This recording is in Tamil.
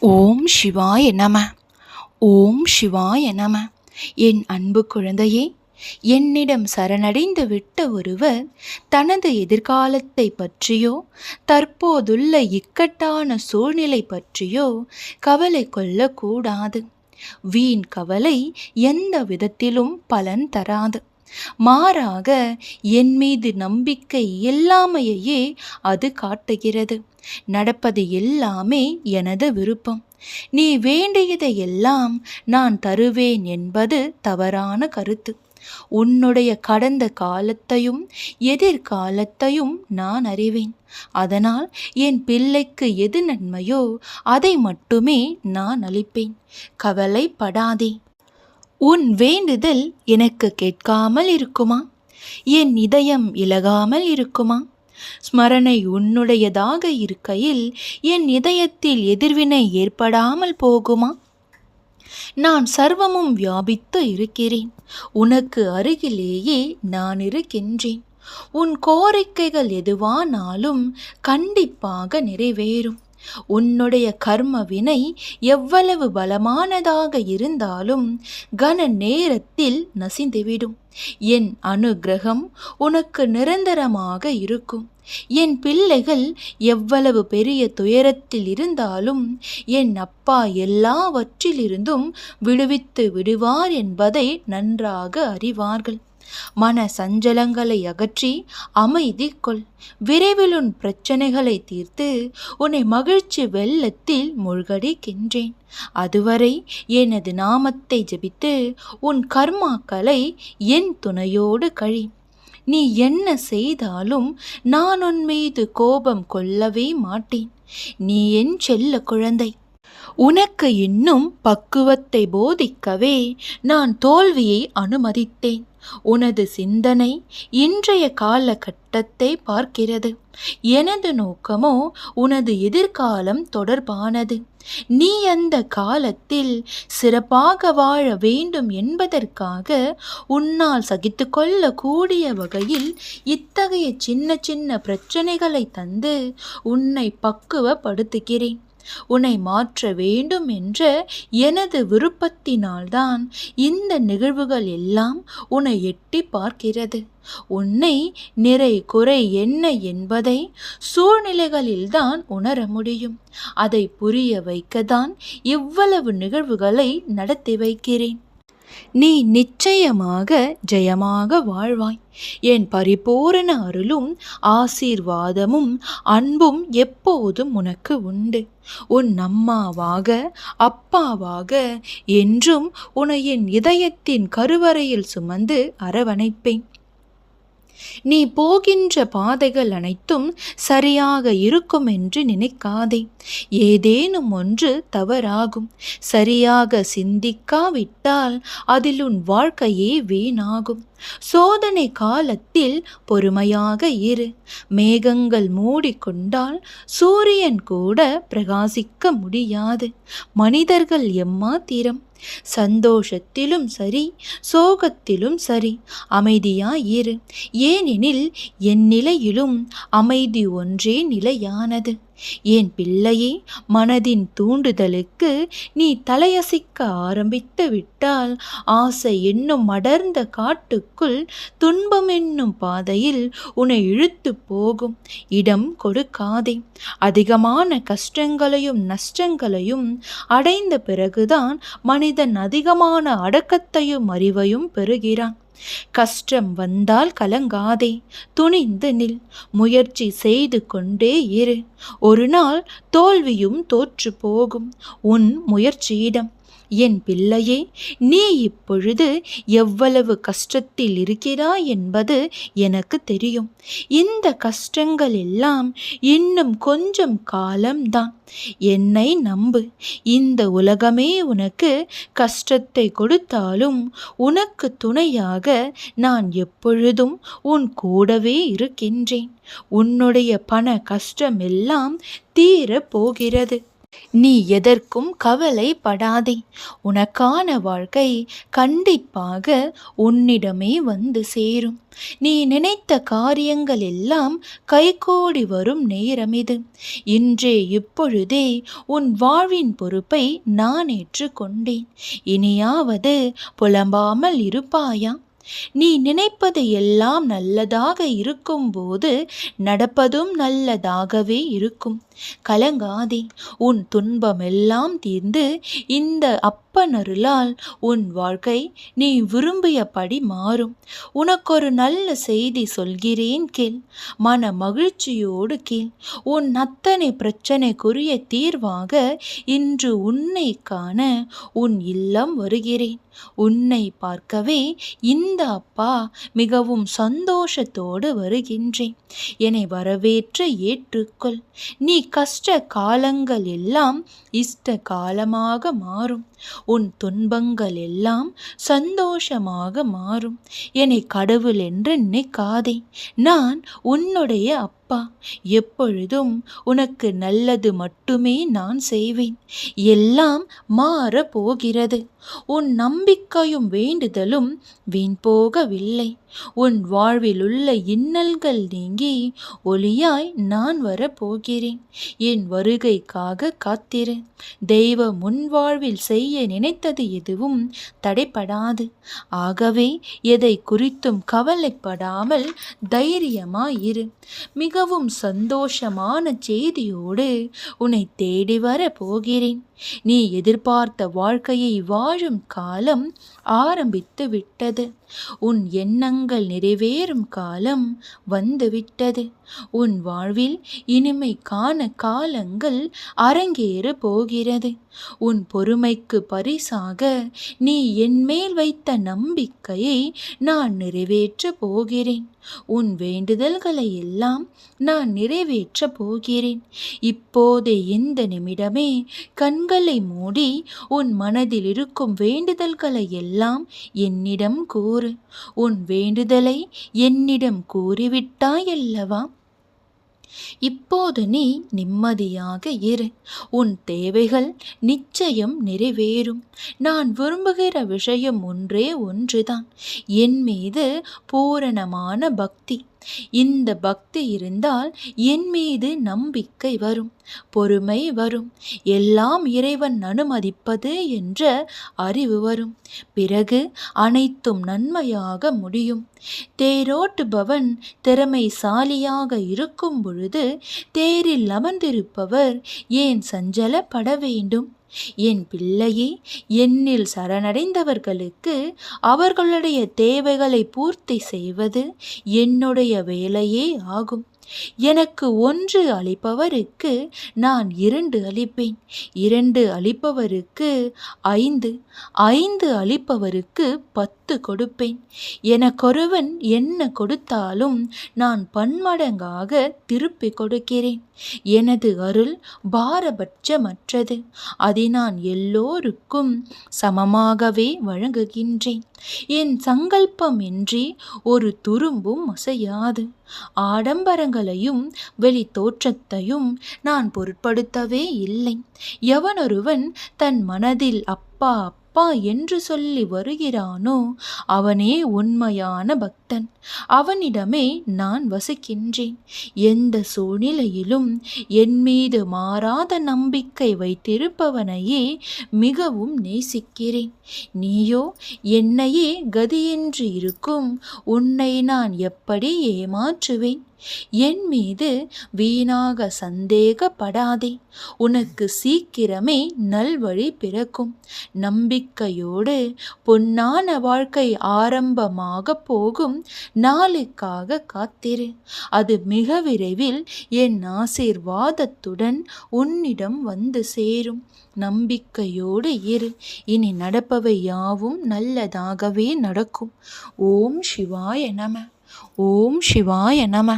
ஓம் சிவாய நம. ஓம் சிவாய நம. என் அன்பு குழந்தையே என்னிடம் சரணடைந்து விட்ட ஒருவர் தனது எதிர்காலத்தை பற்றியோ தற்போதுள்ள இக்கட்டான சூழ்நிலை பற்றியோ கவலை கொள்ளக்கூடாது. வீண் கவலை எந்த விதத்திலும் பலன் தராது. மாறாக என் மீது நம்பிக்கை இல்லாமையே அது காட்டுகிறது. நடப்பது எல்லாமே எனது விருப்பம். நீ வேண்டியதையெல்லாம் நான் தருவேன் என்பது தவறான கருத்து. உன்னுடைய கடந்த காலத்தையும் எதிர்காலத்தையும் நான் அறிவேன். அதனால் என் பிள்ளைக்கு எது நன்மையோ அதை மட்டுமே நான் அளிப்பேன். கவலைப்படாதே. உன் வேண்டுதல் எனக்கு கேட்காமல் இருக்குமா? என் இதயம் இலகாமல் இருக்குமா? ஸ்மரணை உன்னுடையதாக இருக்கையில் என் இதயத்தில் எதிர்வினை ஏற்படாமல் போகுமா? நான் சர்வமும் வியாபித்து இருக்கிறேன். உனக்கு அருகிலேயே நான் இருக்கின்றேன். உன் கோரிக்கைகள் எதுவானாலும் கண்டிப்பாக நிறைவேறும். உன்னுடைய கர்ம வினை எவ்வளவு பலமானதாக இருந்தாலும் கன நேரத்தில் நசிந்துவிடும். என் அனுகிரகம் உனக்கு நிரந்தரமாக இருக்கும். என் பிள்ளைகள் எவ்வளவு பெரிய துயரத்தில் இருந்தாலும் என் அப்பா எல்லாவற்றிலிருந்தும் விடுவித்து விடுவார் என்பதை நன்றாக அறிவார்கள். மன சஞ்சலங்களை அகற்றி அமைதி கொள். விரைவில் உன் பிரச்சனைகளை தீர்த்து உன்னை மகிழ்ச்சி வெள்ளத்தில் மூழ்கடிக்கின்றேன். அதுவரை எனது நாமத்தை ஜபித்து உன் கர்மாக்களை என் துணையோடு கழி. நீ என்ன செய்தாலும் நான் உன் மீது கோபம் கொள்ளவே மாட்டேன். நீ என் செல்ல குழந்தை. உனக்கு இன்னும் பக்குவத்தை போதிக்கவே நான் தோல்வியை அனுமதித்தேன். உனது சிந்தனை இன்றைய காலகட்டத்தை பார்க்கிறது. எனது நோக்கமோ உனது எதிர்காலம் தொடர்பானது. நீ அந்த காலத்தில் சிறப்பாக வாழ வேண்டும் என்பதற்காக உன்னால் சகித்து கொள்ளக்கூடிய வகையில் இத்தகைய சின்ன சின்ன பிரச்சனைகளை தந்து உன்னை பக்குவப்படுத்துகிறேன். உன்னை மாற்ற வேண்டும் என்ற எனது விருப்பத்தினால்தான் இந்த நிகழ்வுகள் எல்லாம் உன்னை எட்டி பார்க்கிறது. உன்னை நிறை குறை என்ன என்பதை சூழ்நிலைகளில்தான் உணர முடியும். அதை புரிய வைக்கத்தான் இவ்வளவு நிகழ்வுகளை நடத்தி வைக்கிறேன். நீ நிச்சயமாக ஜெயமாக வாழ்வாய். என் பரிபூரண அருளும் ஆசீர்வாதமும் அன்பும் எப்போதும் உனக்கு உண்டு. உன் அம்மாவாக அப்பாவாக என்றும் உன என் இதயத்தின் கருவறையில் சுமந்து அரவணைப்பேன். நீ போகின்ற பாதைகள் அனைத்தும் சரியாக இருக்கும் என்று நினைக்காதே. ஏதேனும் ஒன்று தவறாகும். சரியாக சிந்திக்காவிட்டால் அதில் உன் வாழ்க்கையே வீணாகும். சோதனை காலத்தில் பொறுமையாக இரு. மேகங்கள் மூடிக்கொண்டால் சூரியன் கூட பிரகாசிக்க முடியாது. மனிதர்கள் எம்மாத்திரம்? சந்தோஷத்திலும் சரி சோகத்திலும் சரி அமைதியாயிரு ஏனெனில் என் நிலையிலும் அமைதி ஒன்றே நிலையானது. என் பிள்ளையே மனதின் தூண்டுதலுக்கு நீ தலையசிக்க ஆரம்பித்து விட்டால் ஆசை என்னும் அடர்ந்த காட்டுக்குள் துன்பம் என்னும் பாதையில் உன்னை இழுத்து போகும். இடம் கொடுக்காதே. அதிகமான கஷ்டங்களையும் நஷ்டங்களையும் அடைந்த பிறகுதான் மனிதன் அதிகமான அடக்கத்தையும் அறிவையும் பெறுகிறான். கஷ்டம் வந்தால் கலங்காதே துணிந்து நில் முயற்சி செய்து கொண்டே இரு. ஒரு நாள் தோல்வியும் தோற்று போகும். உன் முயற்சியிடம் என் பிள்ளையே நீ இப்பொழுது எவ்வளவு கஷ்டத்தில் இருக்கிறாய் என்பது எனக்கு தெரியும். இந்த கஷ்டங்கள் எல்லாம் இன்னும் கொஞ்சம் காலம்தான். என்னை நம்பு. இந்த உலகமே உனக்கு கஷ்டத்தை கொடுத்தாலும் உனக்கு துணையாக நான் எப்பொழுதும் உன் கூடவே இருக்கின்றேன். உன்னுடைய பண கஷ்டமெல்லாம் தீரப் போகிறது. நீ எதற்கும் கவலைப்படாதே. உனக்கான வாழ்க்கை கண்டிப்பாக உன்னிடமே வந்து சேரும். நீ நினைத்த காரியங்கள் எல்லாம் கைகூடி வரும் நேரம் இது. இன்றே இப்பொழுதே உன் வாழ்வின் பொறுப்பை நான் ஏற்றுக்கொண்டேன். இனியாவது புலம்பாமல் இருப்பாயா? நீ நினைப்பது எல்லாம் நல்லதாக இருக்கும்போது நடப்பதும் நல்லதாகவே இருக்கும். கலங்காதே உன் துன்பமெல்லாம் தீர்ந்து இந்த அப்பனருளால் உன் வாழ்க்கை நீ விரும்பியபடி மாறும். உனக்கொரு நல்ல செய்தி சொல்கிறேன் கேள் மன மகிழ்ச்சியோடு கேள். உன் அத்தனை பிரச்சனைக்குரிய தீர்வாக இன்று உன்னை காண உன் இல்லம் வருகிறேன். உன்னை பார்க்கவே இந்த அப்பா மிகவும் சந்தோஷத்தோடு வருகின்றேன். என்னை வரவேற்று ஏற்றுக்கொள். நீ கஷ்ட காலங்கள் எல்லாம் இஷ்ட காலமாக மாறும். உன் துன்பங்கள் எல்லாம் சந்தோஷமாக மாறும். என்னை கடவுள் என்று நினைக்காதே. நான் உன்னுடைய அப்பா. எப்பொழுதும் உனக்கு நல்லது மட்டுமே நான் செய்வேன். எல்லாம் மாற போகிறது உன் நம்பிக்கையும் வேண்டுதலும் வீண் போகவில்லை. உன் வாழ்வில் உள்ள இன்னல்கள் நீங்கி ஒளியாய் நான் வரப்போகிறேன். என் வருகைக்காக காத்திரு. தெய்வ முன் வாழ்வில் செய்ய நினைத்தது எதுவும் தடைப்படாது ஆகவே எதை குறித்தும் கவலைப்படாமல் தைரியமாயிரு. மிகவும் சந்தோஷமான செய்தியோடு உன்னை தேடி வர போகிறேன். நீ எதிர்பார்த்த வாழ்க்கையை வாழும் காலம் ஆரம்பித்து விட்டது உன் எண்ணங்கள் நிறைவேறும் காலம் வந்துவிட்டது. உன் வாழ்வில் இனிமை காண காலங்கள் அரங்கேற போகிறது. உன் பொறுமைக்கு பரிசாக நீ என்மேல் வைத்த நம்பிக்கையை நான் நிறைவேற்றப் போகிறேன். உன் வேண்டுதல்களை எல்லாம் நான் நிறைவேற்றப் போகிறேன். இப்போதே இந்த நிமிடமே கண்களை மூடி உன் மனதில் இருக்கும் வேண்டுதல்களை எல்லாம் என்னிடம் கூறு. உன் வேண்டுதலை என்னிடம் கூறிவிட்டாயல்லவா? இப்போது நீ நிம்மதியாக இரு. உன் தேவைகள் நிச்சயம் நிறைவேறும். நான் விரும்புகிற விஷயம் ஒன்றே ஒன்றுதான். என் மீது பூரணமான பக்தி. இந்த பக்தி இருந்தால் என் மீது நம்பிக்கை வரும் பொறுமை வரும். எல்லாம் இறைவன் அனுமதிப்பது என்ற அறிவு வரும். பிறகு அனைத்தும் நன்மையாக முடியும். தேரோட்டுபவன் திறமைசாலியாக இருக்கும் பொழுது தேரில் அமர்ந்திருப்பவர் ஏன் சஞ்சலப்பட வேண்டும்? என் பிள்ளையே என்னில் சரணடைந்தவர்களுக்கு அவர்களுடைய தேவைகளை பூர்த்தி செய்வது என்னுடைய வேலையே ஆகும். எனக்கு ஒன்று அளிப்பவருக்கு நான் இரண்டு அளிப்பேன். இரண்டு அளிப்பவருக்கு ஐந்து ஐந்து அளிப்பவருக்கு பத்து கொடுப்பேன். எனக்கொருவன் என்ன கொடுத்தாலும் நான் பன்மடங்காக திருப்பி கொடுக்கிறேன். எனது அருள் பாரபட்சமற்றது. அதை நான் எல்லோருக்கும் சமமாகவே வழங்குகின்றேன். என் சங்கல்பமின்றி ஒரு துரும்பும் அசையாது. ஆடம்பரங்களையும் வெளி தோற்றத்தையும் நான் பொருட்படுத்தவே இல்லை. எவனொருவன் தன் மனதில் அப்பா அப்பா என்று சொல்லி வருகிறானோ அவனே உண்மையான பக்தன். அவனிடமே நான் வசிக்கின்றேன். எந்த சூழ்நிலையிலும் என் மீது மாறாத நம்பிக்கை வைத்திருப்பவனையே மிகவும் நேசிக்கிறேன். நீயோ என்னையே கதியென்று இருக்கும். உன்னை நான் எப்படி ஏமாற்றுவேன்? என் மீது வீணாக சந்தேகப்படாதே. உனக்கு சீக்கிரமே நல்வழி பிறக்கும். நம்பிக்கையோடு பொன்னான வாழ்க்கை ஆரம்பமாக போகும் நாளுக்காக காத்திரு. அது மிக விரைவில் என் ஆசீர்வாதத்துடன் உன்னிடம் வந்து சேரும். நம்பிக்கையோடு இரு. இனி நடப்பவை யாவும் நல்லதாகவே நடக்கும். ஓம் சிவாய நம. ஓம் சிவாய நம.